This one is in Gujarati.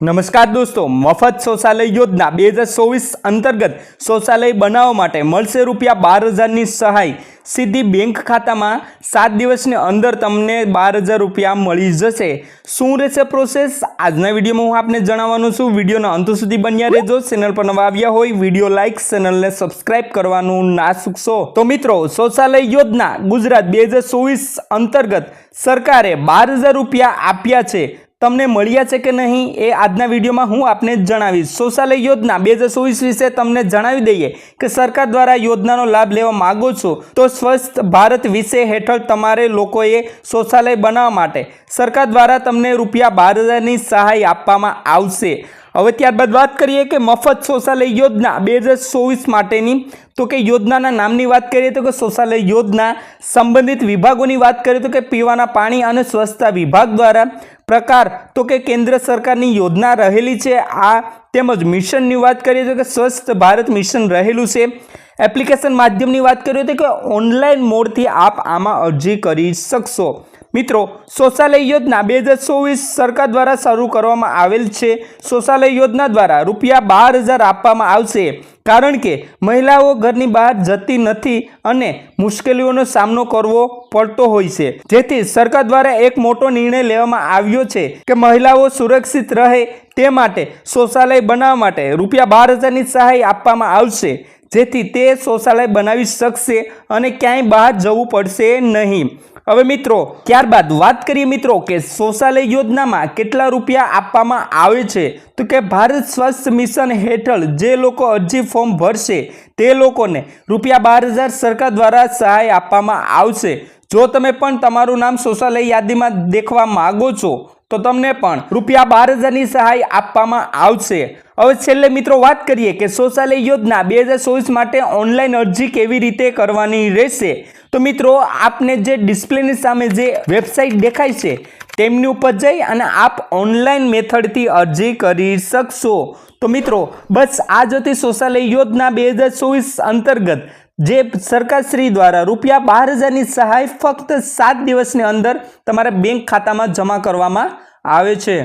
નમસ્કાર દોસ્તો, મફત શૌચાલય યોજના બે હજાર ચોવીસ અંતર્ગત શૌચાલય બનાવવા માટે મળશે રૂપિયા બાર હજારની સહાય. સીધી બેંક ખાતામાં સાત દિવસની અંદર તમને બાર હજાર રૂપિયા મળી જશે. શું રહેશે પ્રોસેસ આજના વિડીયોમાં હું આપને જણાવવાનું છું. વિડીયોના અંત સુધી બન્યા રહેજો. ચેનલ પર નવા આવ્યા હોય, વીડિયો લાઇક ચેનલને સબસ્ક્રાઇબ કરવાનું ના ચૂકશો. તો મિત્રો, શૌચાલય યોજના ગુજરાત બે હજાર ચોવીસ અંતર્ગત સરકારે બાર હજાર રૂપિયા આપ્યા છે. તમને મળ્યા છે કે નહીં એ આજના વિડીયોમાં હું આપને જણાવીશ. શૌચાલય યોજના બે હજાર ચોવીસ વિશે તમને જણાવી દઈએ કે સરકાર દ્વારા યોજનાનો લાભ લેવા માગો છો તો સ્વસ્થ ભારત વિશે હેઠળ તમારે લોકોએ શૌચાલય બનાવવા માટે સરકાર દ્વારા તમને રૂપિયા બાર હજારની સહાય આપવામાં આવશે. હવે ત્યારબાદ વાત કરીએ કે મફત શૌચાલય યોજના બે હજાર ચોવીસ માટેની. તો કે યોજનાના નામની વાત કરીએ તો કે શૌચાલય યોજના સંબંધિત વિભાગોની વાત કરીએ તો કે પીવાના પાણી અને સ્વચ્છતા વિભાગ દ્વારા પ્રકાર તો કે કેન્દ્ર સરકારની યોજના રહેલી છે. આ તેમજ મિશનની વાત કરીએ તો કે સ્વસ્થ ભારત મિશન રહેલું છે. એપ્લિકેશન માધ્યમની વાત કરીએ તો કે ઓનલાઈન મોડથી આપ આમાં અરજી કરી શકશો. મિત્રો, શૌચાલય યોજના બે હજાર ચોવીસ સરકાર દ્વારા શરૂ કરવામાં આવેલ છે. શૌચાલય યોજના દ્વારા રૂપિયા બાર હજાર આપવામાં આવશે. કારણ કે મહિલાઓ ઘરની બહાર જતી નથી અને મુશ્કેલીઓનો સામનો કરવો પડતો હોય છે. જેથી સરકાર દ્વારા એક મોટો નિર્ણય લેવામાં આવ્યો છે કે મહિલાઓ સુરક્ષિત રહે તે માટે શૌચાલય બનાવવા માટે રૂપિયા બાર હજારની સહાય આપવામાં આવશે. જેથી તે શૌચાલય બનાવી શકશે અને ક્યાંય બહાર જવું પડશે નહીં. હવે મિત્રો, ત્યારબાદ વાત કરીએ મિત્રો કે શૌચાલય યોજનામાં કેટલા રૂપિયા આપવામાં આવે છે? તો કે ભારત સ્વસ્થ મિશન હેઠળ જે લોકો અરજી ફોર્મ ભરશે, તે લોકોને રૂપિયા બાર હજાર સરકાર દ્વારા સહાય આપવામાં આવશે. જો તમે પણ તમારું નામ શૌચાલય યાદીમાં દેખવા માગો છો તો તમને પણ રૂપિયા બાર હજારની સહાય આપવામાં આવશે. હવે છેલ્લે મિત્રો વાત કરીએ કે શૌચાલય યોજના બે હજાર ચોવીસ માટે ઓનલાઈન અરજી કેવી રીતે કરવાની રહેશે? તો મિત્રો, આપને જે ડિસ્પ્લેની સામે જે વેબસાઇટ દેખાય છે, તેમની ઉપર જઈ અને આપ ઓનલાઈન મેથડથી અરજી કરી શકશો. તો મિત્રો, બસ આ જ હતી શૌચાલય યોજના બે હજાર ચોવીસ અંતર્ગત. જે સરકારશ્રી દ્વારા રૂપિયા બાર હજારની સહાય ફક્ત સાત દિવસની અંદર તમારા બેંક ખાતામાં જમા કરવામાં આવે છે.